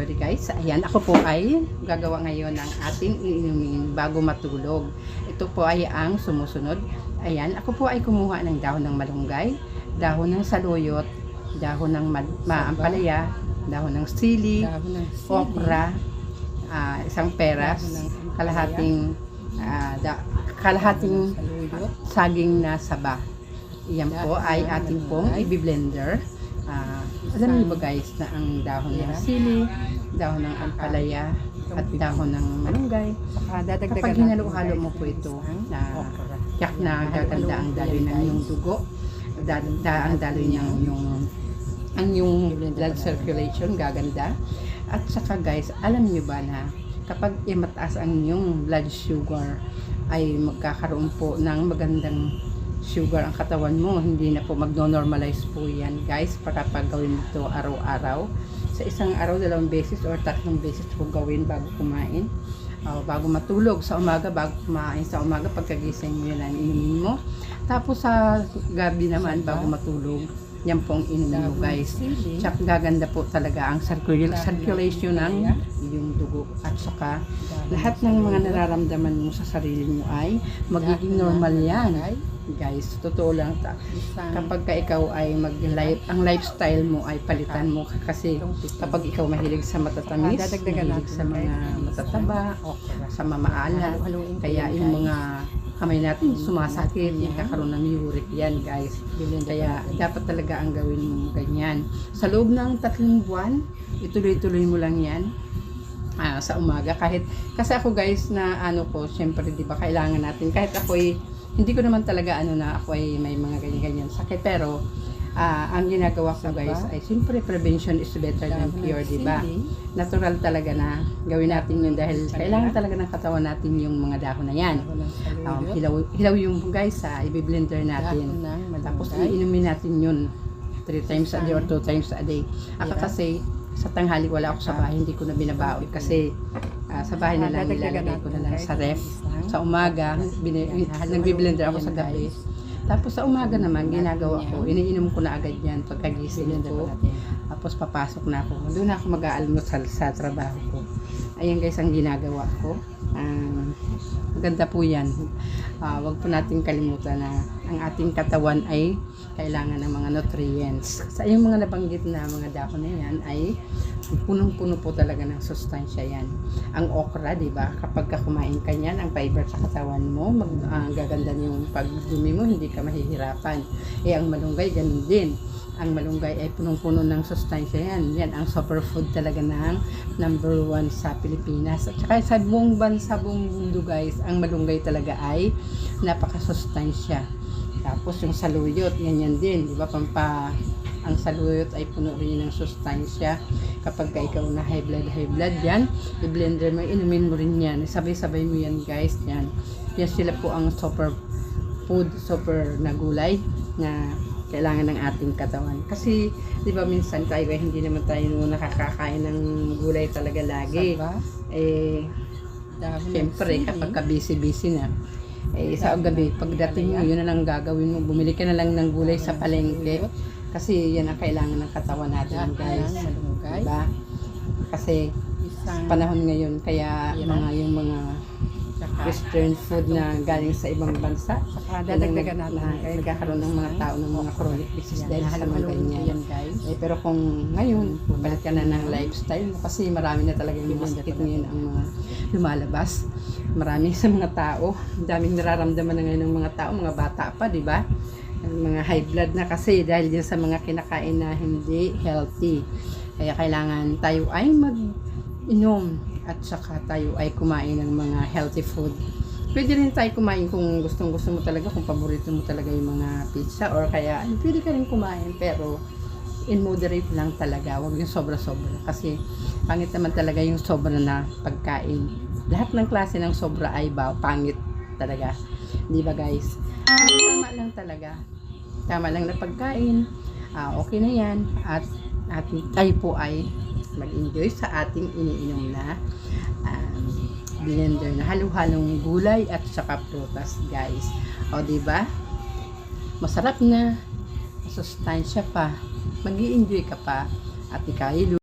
Good guys, ayan ako po ay gagawa ngayon ng ating iinumin bago matulog. Ito po ay ang sumusunod. Ayan, ako po ay kumuha ng dahon ng malunggay, dahon ng saluyot, dahon ng ma- maampalaya, dahon ng sili, Dahon ng sili. okra, ah, isang peras, kalahating ah, da- kalahating saging na saba. Iyan po ay ng ating pong malunggay. i-blender. Alam niyo ba guys na ang dahon ng sili, dahon ng ampalaya, at dahon ng malunggay. Kapag hinalo-halo mo po ito, na yak na gaganda ang daloy ng iyong dugo, gaganda ang daloy ng yung ang yung blood circulation gaganda. At saka guys, alam niyo ba na kapag eh, mataas ang inyong blood sugar ay magkakaroon po ng magandang sugar ang katawan mo. Hindi na po magno-normalize po yan guys para pag gawin mo ito araw-araw. Sa isang araw, dalawang beses or tatlong beses po gawin bago kumain. O, bago matulog sa umaga, bago kumain sa umaga, pagkagising mo yan ang inumin mo. Tapos sa gabi naman, bago matulog, yan pong inumin mo Dahon ng guys. Tsaka gaganda po talaga ang circul- circulation ng iyong dugo. At saka lahat ng mga nararamdaman mo sa sarili mo ay magiging normal yan. Guys, totoo lang. Ta- Kapag ka ikaw ay mag ang lifestyle mo ay palitan mo kasi kapag ikaw mahilig sa matatamis, mahilig sa mga matataba, sa mamaalat, kaya yung mga kamay natin sumasakit, Yan. nagkakaroon ng uric yan guys. Kaya dapat talaga ang gawin mo ganyan. Sa loob ng tatlong buwan, ituloy-tuloy mo lang yan ah, sa umaga. Kahit, kasi ako guys na ano ko, syempre di ba kailangan natin, kahit ako hindi ko naman talaga ano na ako ay may mga ganyan-ganyan sakit. Pero, ah, ang ginagawa ko guys ay syempre prevention is better than cure, di ba? sili. Natural talaga na gawin natin yun dahil kailangan talaga ng katawan natin yung mga dahon na yan. Um, hilaw, hilaw yung guys ha, i-blender natin. Tapos iinumin natin yun three times a day or two times a day. Ako kasi sa tanghali wala ako sa bahay, hindi ko na binabaon kasi ah, sa bahay na lang nilalagay ko na lang sa ref. Sa umaga, Yan, nagbi-blender ako sa gabi. Tapos sa umaga naman, ginagawa ko, iniinom ko na agad yan pagkagising ko. Tapos papasok na ako. Doon ako mag-aalmusal sa trabaho ko. Ayan guys ang ginagawa ko. Ah, maganda po yan. Ah, wag po natin kalimutan na ang ating katawan ay kailangan ng mga nutrients. Sa yung mga nabanggit na mga dahon na yan ay punong-puno po talaga ng sustansya yan. Ang okra, di ba? Kapag ka kumain ka niyan, ang fiber sa katawan mo, mag, ah, gaganda yung pagdumi mo, hindi ka mahihirapan. Eh, ang malunggay, ganun din ang malunggay ay punong-puno ng sustansya yan. Yan ang superfood talaga ng number one sa Pilipinas. At saka sa buong bansa, buong mundo guys, ang malunggay talaga ay napakasustansya. Tapos yung saluyot, ganyan din. Di ba? Pampa, ang saluyot ay puno rin ng sustansya. Kapag ka ikaw na high blood, high blood yan, i-blender mo, inumin mo rin yan. Sabay-sabay mo yan guys. Yan. Yan sila po ang super food, super na gulay na kailangan ng ating katawan. Kasi, di ba minsan tayo ay hindi naman tayo nakakakain ng gulay talaga lagi. Saba. Eh, Siyempre, kapag ka busy-busy na, eh, sa gabi, pagdating mo, yun na lang gagawin mo. Bumili ka na lang ng gulay sa palengke. Kasi yan ang kailangan ng katawan natin, guys. Diba? Kasi panahon ngayon, kaya mga yung mga western food na galing sa ibang bansa, Saka dadagdagan na, natin na, guys. nagkakaroon ng mga tao ng mga chronic disease dahil sa mga ganyan. yan guys. Eh, pero kung ngayon, balik ka na ng lifestyle mo kasi marami na talaga yung mga sakit ngayon ang mga lumalabas. Marami sa mga tao, ang daming nararamdaman na ngayon ng mga tao, mga bata pa, di ba? Ang mga high blood na kasi dahil din sa mga kinakain na hindi healthy. Kaya kailangan tayo ay mag-inom at saka tayo ay kumain ng mga healthy food. Pwede rin tayo kumain kung gustong gusto mo talaga, kung paborito mo talaga yung mga pizza or kaya ay, pwede ka rin kumain pero in moderate lang talaga, wag yung sobra-sobra kasi pangit naman talaga yung sobra na pagkain. Lahat ng klase ng sobra ay ba, pangit talaga. Di ba guys? Tama lang talaga. Tama lang na pagkain. Ah, okay na yan. At, at tayo po ay mag-enjoy sa ating iniinom na um, blender na halo-halong gulay at saka prutas guys. O ba? Masarap na. Masustansya pa. mag enjoy ka pa. At ikaw